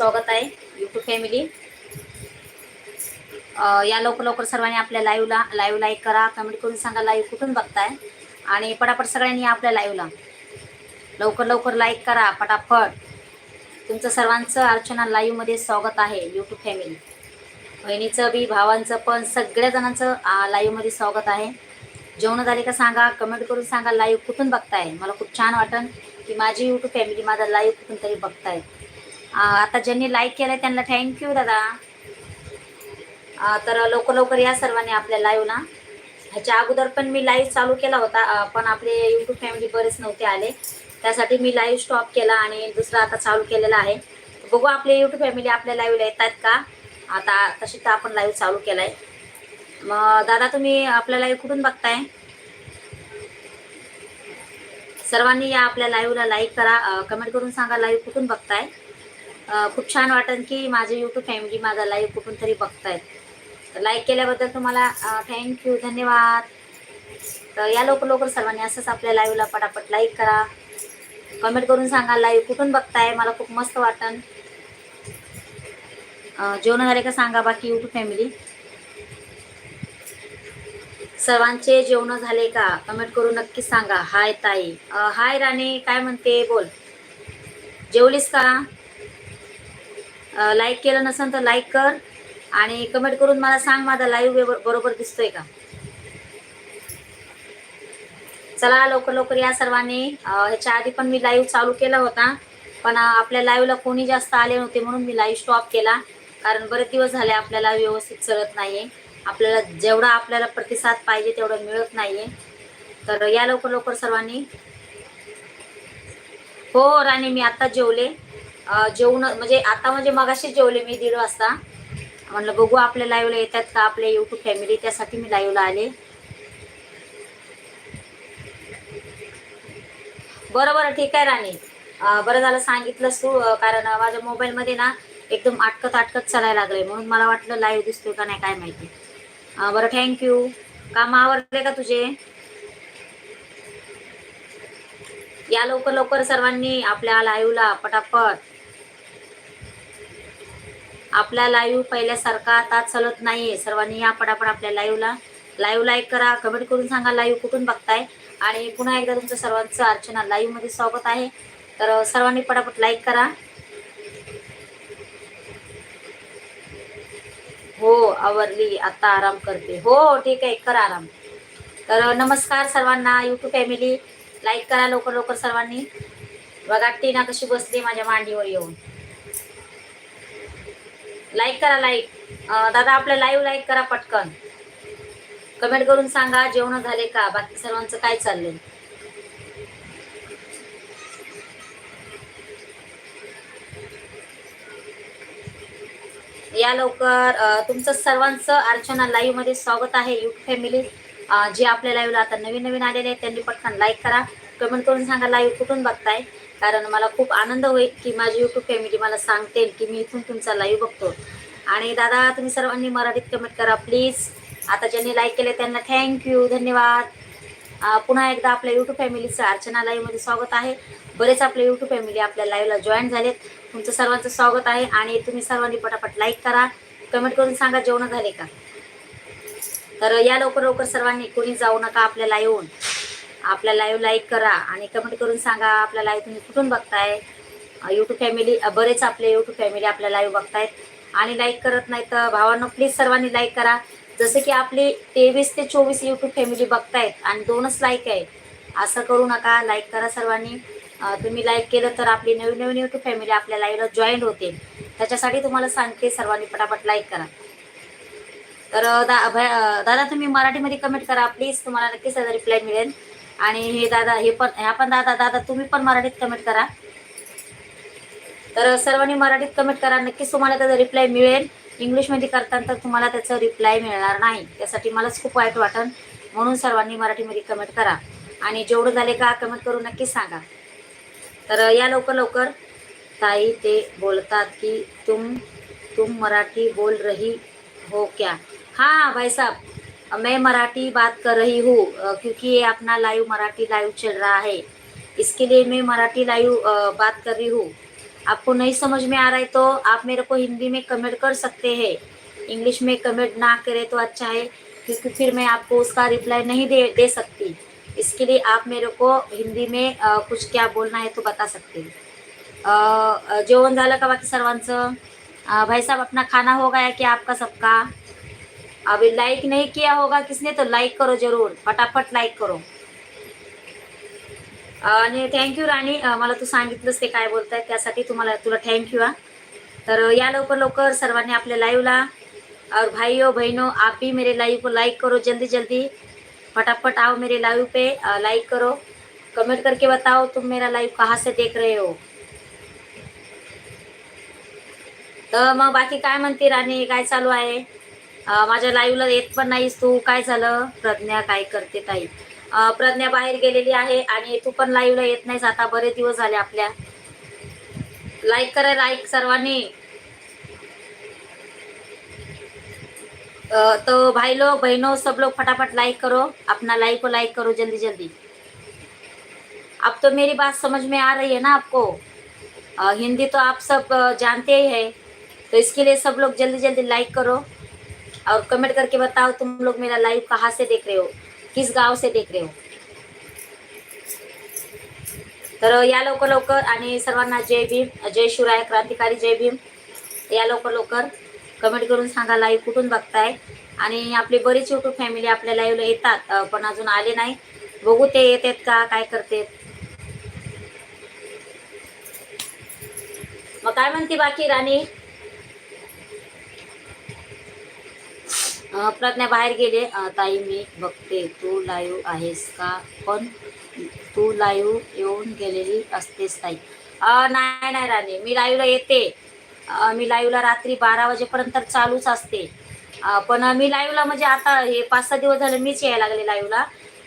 स्वागत आहे YouTube family या लवकर लवकर सर्वांनी आपल्या लाईव्हला लाईव्ह लाईक करा कमेंट करून सांगा लाईव्ह कुठून बघताय. आणि पटापट सगळ्यांनी या आपल्या लाईव्हला लवकर लवकर लाईक करा पटापट. तुमचं सर्वांचं अर्चना लाईव्हमध्ये स्वागत आहे यूट्यूब फॅमिली बहिणीचं बी भावांचं पण सगळ्या जणांचं लाईव्हमध्ये स्वागत आहे. जेवण झाले का सांगा कमेंट करून सांगा लाईव्ह कुठून बघताय. मला खूप छान वाटन की माझी यूट्यूब फॅमिली माझा लाईव्ह कुठून तरी बघताय. आता ज्यांनी लाईक केलं त्यांना थँक्यू दादा. तर लवकर लवकर या सर्वांनी आपल्या लाईव्हला ह्याच्या अगोदर पण मी लाईव्ह चालू केला होता पण आपले यूट्यूब फॅमिली बरेच नव्हते आले. त्यासाठी मी लाईव्ह स्टॉप केला आणि दुसरा आता चालू केलेला आहे. बघू आपले यूट्यूब फॅमिली आपल्या लाईव्हला येतात का? आता तशी तर आपण लाईव्ह चालू केला आहे मग दादा तुम्ही आपल्या लाईव्ह कुठून बघताय? सर्वांनी या आपल्या लाईव्हला लाईक करा. कमेंट करून सांगा लाईव्ह कुठून बघताय? खूप छान वाटेल की माझे यूट्यूब फॅमिली माझा लाईव्ह कुठून तरी बघतायत. तर लाईक केल्याबद्दल तुम्हाला थँक्यू धन्यवाद. तर या लवकर लवकर सर्वांनी असंच आपल्या लाईव्हला पटापट लाईक करा. कमेंट करून सांगा लाईव्ह कुठून बघताय? मला खूप मस्त वाटन. जेवण झाले का सांगा बाकी यूट्यूब फॅमिली सर्वांचे जेवण झाले का? कमेंट करून नक्की सांगा. हाय ताई. हाय राणे काय म्हणते? बोल. जेवलीस का? लाईक केलं नसेल तर लाईक कर आणि कमेंट करून मला सांग माझा लाईव्ह बरोबर दिसतोय का? चला लवकर लवकर या सर्वांनी. ह्याच्या आधी पण मी लाईव्ह चालू केला होता पण आपल्या लाईव्हला कोणी जास्त आले नव्हते म्हणून मी लाईव्ह स्टॉप केला कारण बरेच दिवस झाले आपल्याला व्यवस्थित चलत नाहीये. आपल्याला जेवढा आपल्याला प्रतिसाद पाहिजे तेवढं मिळत नाहीये. तर या लवकर लवकर सर्वांनी. हो राणी मी आता जेवले. जेवण म्हणजे आता म्हणजे मगाशी जेवले मी दीड वाजता. म्हणलं बघू आपल्या लाईव्हला येतात का आपल्या यूट्यूब फॅमिली त्यासाठी मी लाईव्हला आले. बरं बरं ठीक आहे राणी. बरं झालं सांगितलंस तू कारण माझ्या मोबाईलमध्ये ना एकदम अटकत आटकत चालायला लागलंय. म्हणून मला वाटलं लाईव्ह दिसतोय का नाही काय माहिती. बरं थँक्यू काम आवडले का तुझे? या लवकर लवकर सर्वांनी आपल्या लाईव्हला पटापट. आपला लाईव्ह पहिल्यासारखा आता चालत आहे सर्वांनी या पटापट आपल्या लाईव्हला लाईव्ह लाईक करा कमेंट करून सांगा लाईव्ह कुठून बघताय. आणि पुन्हा एकदा तुमचं सर्वांचं अर्चना लाईव्हमध्ये स्वागत आहे. तर सर्वांनी पटापट लाईक करा. हो आवरली. आता आराम करते. हो ठीक आहे. करा आराम. तर नमस्कार सर्वांना. युट्यूब फॅमिली लाईक करा लवकर लवकर सर्वांनी. बघा टीना कशी बसली माझ्या मांडीवर येऊन. लाईक करा लाईक दादा आपलं लाईव्ह लाईक करा पटकन. कमेंट करून सांगा जेवण झाले का? बाकी सर्वांचं काय चाललंय? या लवकर तुमचं सर्वांचं अर्चना लाईव्हमध्ये स्वागत आहे. युथ फॅमिली जे आपल्या लाईव्हला आता नवीन नवीन आलेले आहेत त्यांनी पटकन लाईक करा. कमेंट करून सांगा लाईव्ह कुठून बघताय? कारण मला खूप आनंद होईल की माझी युट्यूब फॅमिली मला सांगते की मी इथून तुमचा लाईव्ह बघतो. आणि दादा तुम्ही सर्वांनी मराठीत कमेंट करा प्लीज आता ज्यांनी लाईक केले त्यांना थँक्यू धन्यवाद. पुन्हा एकदा आपल्या यूट्यूब फॅमिलीचं अर्चना लाईव्हमध्ये स्वागत आहे. बरेच आपले यूट्यूब फॅमिली आपल्या लाईव्हला जॉईन झालेत. तुमचं सर्वांचं स्वागत आहे आणि तुम्ही सर्वांनी पटापट लाईक करा. कमेंट करून सांगा जेवण झाले का? तर या लवकर लवकर सर्वांनी कोणी जाऊ नका आपल्या लाईव्हहून आपल्या लाईव्ह लाईक करा आणि कमेंट करून सांगा आपल्या लाईव्ह तुम्ही कुठून बघताय. यूट्यूब फॅमिली बरेच आपले यूट्यूब फॅमिली आपल्या लाईव्ह बघतायत. आणि लाईक करत नाही तर भावांनो प्लीज सर्वांनी लाईक करा. जसं की आपली तेवीस ते चोवीस यूट्यूब फॅमिली बघतायत आणि दोनच लाईक आहे. असं करू नका लाईक करा सर्वांनी. तुम्ही लाईक केलं तर आपली नवीन नवीन यूट्यूब फॅमिली आपल्या लाईव्हला जॉईन होते त्याच्यासाठी तुम्हाला सांगते सर्वांनी पटापट लाईक करा. तर दा दादा तुम्ही मराठीमध्ये कमेंट करा प्लीज तुम्हाला नक्कीच त्याचा रिप्लाय मिळेल. आणि हे दादा हे पण ह्या पण दादा दादा तुम्ही पण मराठीत कमेंट करा. तर सर्वांनी मराठीत कमेंट करा. नक्कीच तुम्हाला त्याचा रिप्लाय मिळेल. इंग्लिशमध्ये करताना तर तुम्हाला त्याचं रिप्लाय मिळणार नाही. त्यासाठी मलाच खूप वाईट वाटन. म्हणून सर्वांनी मराठीमध्ये कमेंट करा. आणि जेवढं झाले का कमेंट करून नक्कीच सांगा. तर या लवकर लवकर. ताई ते बोलतात की तुम तुम मराठी बोल रही हो क्या? हां भाई साहब मैं मराठी बात कर रही हूँ क्योंकि ये अपना लाइव मराठी लाइव चल रहा है। इसके लिए मैं मराठी लाइव बात कर रही हूँ। आपको नहीं समझ में आ रहा है तो आप मेरे को हिंदी में कमेंट कर सकते हैं। इंग्लिश में कमेंट ना करें तो अच्छा है क्योंकि फिर मैं आपको उसका रिप्लाई नहीं दे दे सकती। इसके लिए आप मेरे को हिंदी में अ, कुछ क्या बोलना है तो बता सकते हैं। जेवण झालं का बाकी सर्वांचं भाई साहब अपना खाना हो गया क्या आपका सबका? अभी लाइक नहीं किया होगा किसने तो लाइक करो जरूर फटाफट लाईक करो। आणि थँक्यू राणी मला तू सांगितलंस ते काय बोलताय त्यासाठी तुम्हाला तुला थँक्यू हा. तर या लवकर लवकर सर्वांनी आपल्या लाईव्हला और भाइयों बहनों आप भी मेरे लाइव को लाइक करो जल्दी जल्दी। फटाफट आओ मेरे लाइव पे लाइक करो। कमेंट करके बताओ तुम मेरा लाइव कहाँ से देख रहे हो। तर मग बाकी काय म्हणते राणी काय चालू आहे? माझ्या लाईव्हला येत पण नाहीस तू. काय झालं? प्रज्ञा काय करते ताई? प्रज्ञा बाहेर गेलेली आहे आणि तू पण लाईव्हला येत नाहीस. आता बरेच दिवस झाले आपल्या. लाईक करा लाईक सर्वांनी. तो भाई लोग बहनों सब लोग फटाफट लाइक करो. अपना लाइक को लाइक करो जल्दी जल्दी. अब तो मेरी बात समझ में आ रही है ना आपको? हिंदी तो आप सब जानते ही है। तो इसके लिए सब लोग जल्दी जल्दी लाइक करो। और कमेंट करके बताओ तुम लोग मेरा लाइव कहाँ से देख रहे हो? किस गाव से देख रहे हो? तर या लवकर लवकर आणि सर्वांना जय भीम जय शिवराय क्रांतिकारी जय भीम. या लवकर लवकर कमेंट करून सांगा लाईव्ह कुठून बघताय. आणि आपली बरीच युट्यूब फॅमिली आपल्या लाईव्हला येतात पण अजून आले नाही. बघू ते येतात का काय करते मग काय म्हणते बाकी राणी? प्रज्ञा बाहेर गेले. ताई मी बघते. तू लाईव्ह आहेस का? पण तू लाईव्ह येऊन गेलेली असतेस ताई. नाही नाही राणे. मी लाईव्हला येते. मी लाईव्हला रात्री बारा वाजेपर्यंत चालूच असते. पण मी लाईव्हला म्हणजे आता हे पाच सहा दिवस झाले मीच यायला लागले लाईव्हला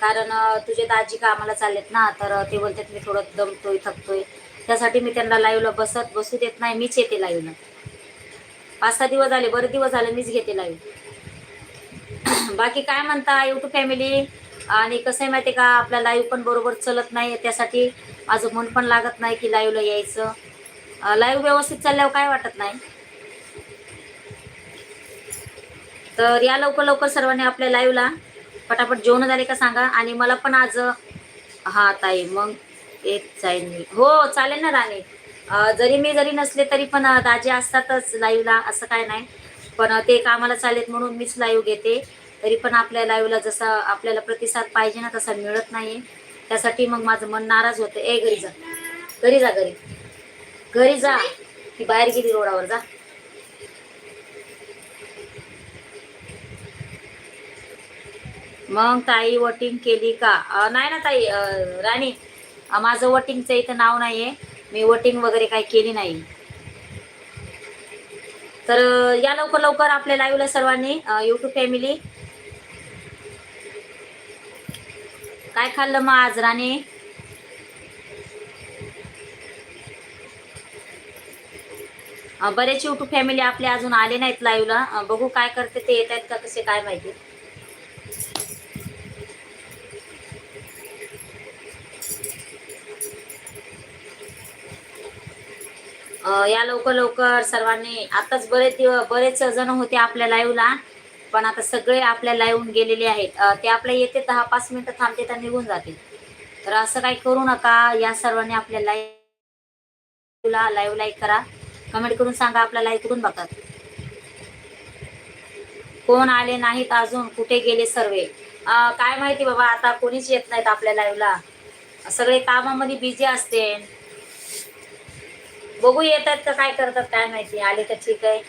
कारण तुझे दाजी कामाला चाललेत ना तर ते बोलतात मी थोडं दमतोय थकतोय. त्यासाठी मी त्यांना लाईव्हला बसत बसू देत नाही. मीच येते लाईव्हला पाच सहा दिवस झाले बरेच दिवस झाले मीच घेते लाईव्ह बाकी काय म्हणता युट्यूब फॅमिली आणि कसं आहे माहिती आहे का आपला लाईव्ह पण बरोबर चलत नाही त्यासाठी माझं मन पण लागत नाही की लाईव्हला यायचं. लाईव्ह व्यवस्थित चालल्यावर काय वाटत नाही? तर या लवकर लवकर सर्वांनी आपल्या लाईव्हला पटापट जेवण झाले का सांगा. आणि मला पण आज हा ताई मग येत जाईल मी. हो चालेल ना राणी. जरी मी जरी नसले तरी पण दाजे असतातच लाईव्हला असं काय नाही. पण ते कामाला चालेत म्हणून मीच लाईव्ह घेते. तरी पण आपल्या लाईव्हला जसा आपल्याला प्रतिसाद पाहिजे ना तसा मिळत नाही. त्यासाठी मग माझं मन नाराज होतं. ए घरी जा. घरी जा घरी. घरी जा. ती बाहेर गेली रोडावर. जा. मग ताई वोटिंग केली का? नाही ना ताई राणी. माझं वोटिंगचं इथं नाव नाही आहे मी वोटिंग वगैरे काही केली नाही. तर या लवकर लवकर आपल्या लाईव्हला सर्वांनी युट्यूब फॅमिली काय खाल्लं मग आज राणी? बरेच युट्यूब फॅमिली आपले अजून आले नाहीत लाईव्हला बघू काय करते ते येत आहेत का कसे काय माहिती. या लवकर लवकर सर्वांनी आताच बरेच दिवस बरेच जण होते आपल्या लाईव्हला पण आता सगळे आपल्या लाईव्हून गेलेले आहेत. ते आपल्या येते दहा पाच मिनिटं थांबते तर निघून जाते तर असं काही करू नका या सर्वांनी आपल्या लाईव्हला लाईव्ह लाईक करा. कमेंट करून सांगा आपला लाईव्ह कुठून बघतात. कोण आले नाहीत अजून कुठे गेले सर्वे? काय माहिती बाबा आता कोणीच येत नाहीत आपल्या लाईव्हला सगळे कामामध्ये बिझी असते बघू येतात तर काय करतात काय माहिती. आले तर ठीक आहे.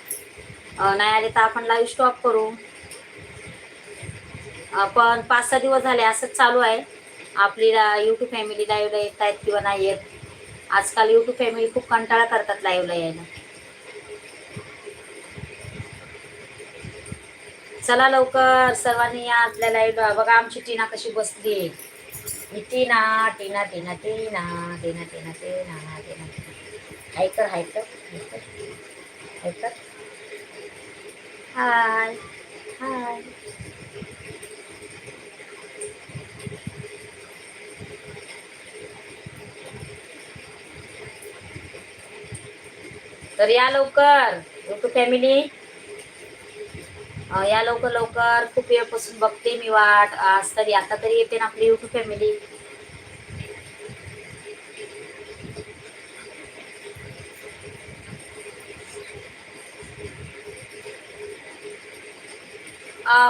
नाही आले तर आपण लाईव्ह स्टॉप करू. पण पाच सहा दिवस झाले असंच चालू आहे. आपली यूट्यूब फॅमिली लाईव्हला येत आहेत किंवा नाही येत. आजकाल यूट्यूब फॅमिली खूप कंटाळा करतात लाईव्हला यायला. चला लवकर सर्वांनी या आपल्या लाईव्हला बघा आमची टीना कशी बसली ही टीना टीना टीना टीना टीना टीना टीना टीना. हायकर हायकर हायकर हाय हाय तर या लवकर युट्यूब फॅमिली या लवकर लवकर. खूप वेळपासून बघते मी वाट. आज तरी आता तरी येते ना आपली युट्यूब फॅमिली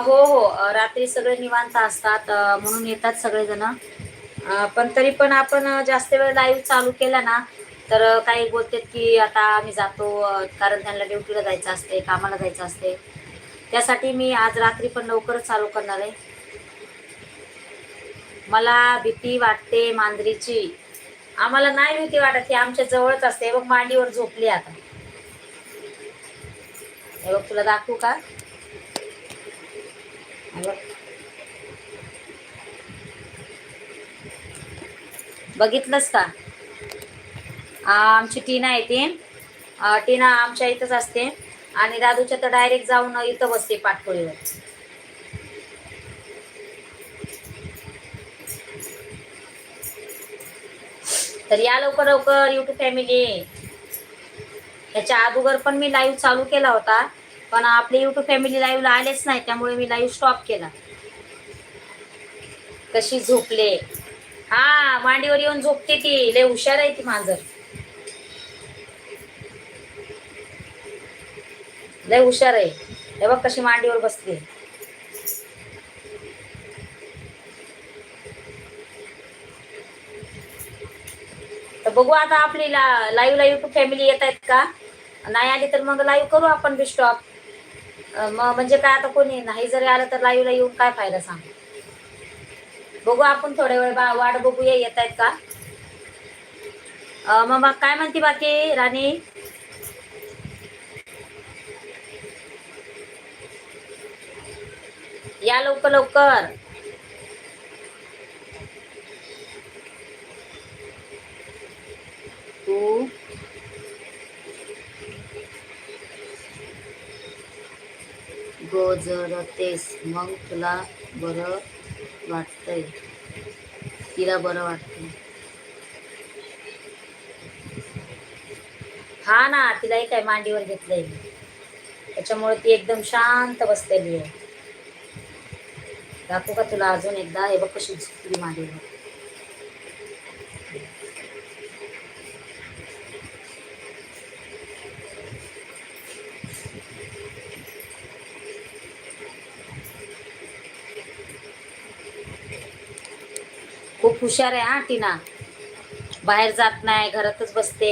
हो हो. रात्री सगळे निवांत असतात म्हणून येतात सगळेजण. पण तरी पण आपण जास्त वेळ लाईव्ह चालू केला ना तर काही बोलतात की आता आम्ही जातो कारण त्यांना ड्युटीला जायचं असते कामाला जायचं असते. त्यासाठी मी आज रात्री पण लवकरच चालू करणार आहे. मला भीती वाटते मांजरीची. आम्हाला नाही भीती वाटत ती आमच्या जवळच असते. बघ मांडीवर झोपली आता. हे बघ तुला दाखवू का? बघितलंच का? आमची टीना आहे ती. टीना आमच्या इथंच असते. आणि दादूच्या तर डायरेक्ट जाऊन इथं बसते पाठपोळीवर तर या लवकर लवकर युट्यूब फॅमिली ह्याच्या अगोदर पण मी लाईव्ह चालू केला होता. पण आपले युट्यूब फॅमिली लाईव्हला आलेच नाही त्यामुळे मी लाईव्ह स्टॉप केला. कशी झोपले? हा मांडीवर येऊन झोपते ती. लय हुशार आहे ती मांजर. लय हुशार आहे. हे बघ कशी मांडीवर बसते तर बघू आता आपली लाईव्ह ला युट्यूब फॅमिली येत आहेत का? नाही आली तर मग लाईव्ह करू आपण बी स्टॉप मग म्हणजे काय आता कोणी नाही जरी आलं तर लाईव्हला येऊन काय फायदा सांग? बघू आपण थोड्या वेळ बा- वाट बघूया येत आहेत का? मग मग काय म्हणते बाकी राणी? या लवकर लवकर. तू? गोजरतेस मग तुला बरं वाटतंय. तिला बरं वाटतंय. हा ना तिलाही काय मांडीवर घेतलंय मी. त्याच्यामुळे ती एकदम शांत बसलेली आहे. दाखवू का तुला अजून एकदा? हे बघ कशी झुकली मांडीवर. खूप हुशार आहे हा टीना. बाहेर जात नाही घरातच बसते.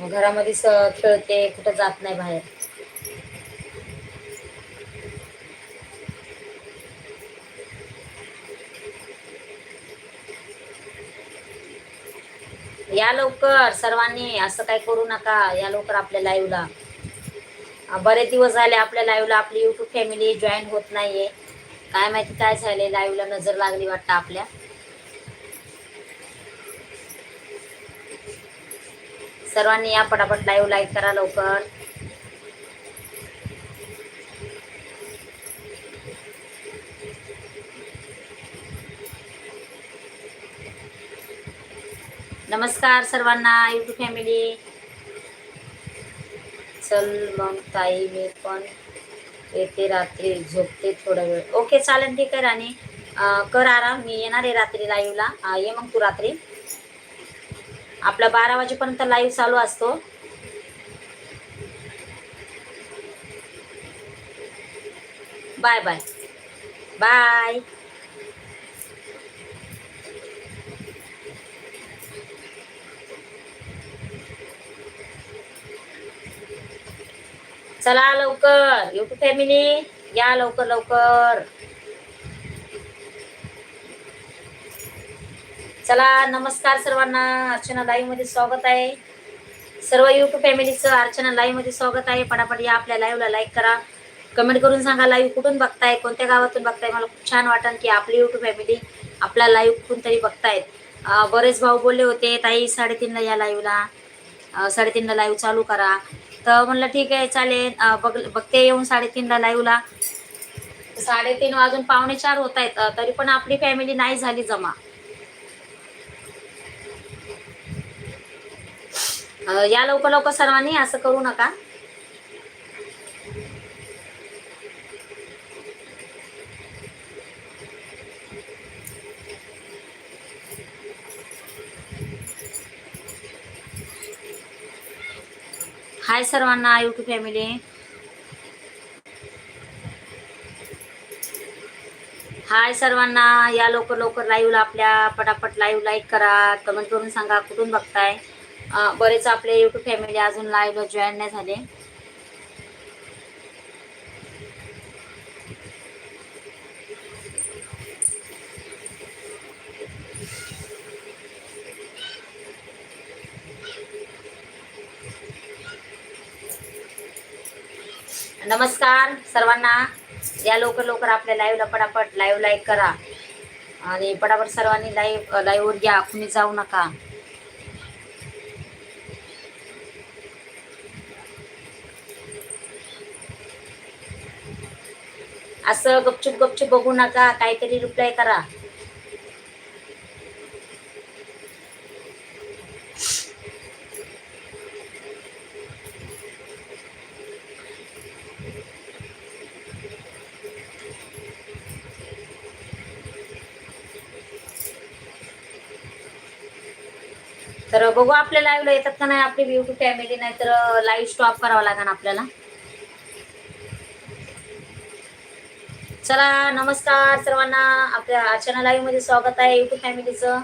घरामध्ये स- खेळते कुठं जात नाही बाहेर. या लवकर सर्वांनी असं काय करू नका या लवकर आपल्या लाईव्हला बरेच दिवस झाले आपल्या लाईव्हला आपली युट्यूब फॅमिली जॉईन होत नाहीये. काय माहिती काय झाले लाईव्हला नजर लागली वाटतं आपल्या. सर्वांनी या पटापट लाईव्ह लाईक करा लवकर. नमस्कार सर्वांना युट्यूब फॅमिली चल मग ताई मी पण येते रात्री झोपते थोडा वेळ. ओके चालेल ठीक आहे राणी. कर आराम मी येणार आहे रात्री लाईव्हला ये मग तू रात्री. आपला बारा वाजेपर्यंत लाईव्ह चालू असतो. बाय बाय बाय चला लवकर. युट्यूब फॅमिली या लवकर लवकर. चला नमस्कार सर्वांना. अर्चना लाईव्हमध्ये स्वागत आहे. सर्व युट्यूब फॅमिलीचं अर्चना लाईव्हमध्ये स्वागत आहे. पटापट या आपल्या लाईव्हला लाईक करा. कमेंट करून सांगा लाईव्ह कुठून बघताय कोणत्या गावातून बघताय? मला खूप छान वाटन की आपली युट्यूब फॅमिली आपला लाईव्ह कुठून तरी बघतायत. बरेच भाऊ बोलले होते ताई साडेतीनला या लाईव्हला साडेतीनला लाईव्ह चालू करा. तर म्हणलं ठीक आहे चालेल. बघ बघते येऊन साडेतीनला लाईव्हला साडेतीन वाजून पावणे चार होत आहेत तरी पण आपली फॅमिली नाही झाली जमा. या लवकर लवकर सर्वांनी असं करू नका. हाय सर्वांना युट्यूब फॅमिली हाय सर्वांना या लवकर लवकर लाईव्हला आपल्या पटापट लाईव्ह लाईक करा. कमेंट करून सांगा कुठून बघताय? बरेच आपले युट्यूब फॅमिली अजून लाईव्हला जॉईन नाही झाले. नमस्कार सर्वांना. या लवकर लवकर आपल्या लाईव्हला पटापट लाईव्ह लाईक करा. आणि पटापट सर्वांनी लाईव्ह लाईव्हवर घ्या कुणी जाऊ नका. असं गपचूप गपचूप बघू नका काहीतरी रिप्लाय करा. तर बघू आपल्या लाईव्हला येतात का नाही आपली ब्युटी फॅमिली नाही तर लाईव्ह स्टॉप करावं लागेल आपल्याला. चला नमस्कार सर्वांना. आपल्या अर्चना लाईव्हमध्ये स्वागत आहे. युट्यूब फॅमिलीचं.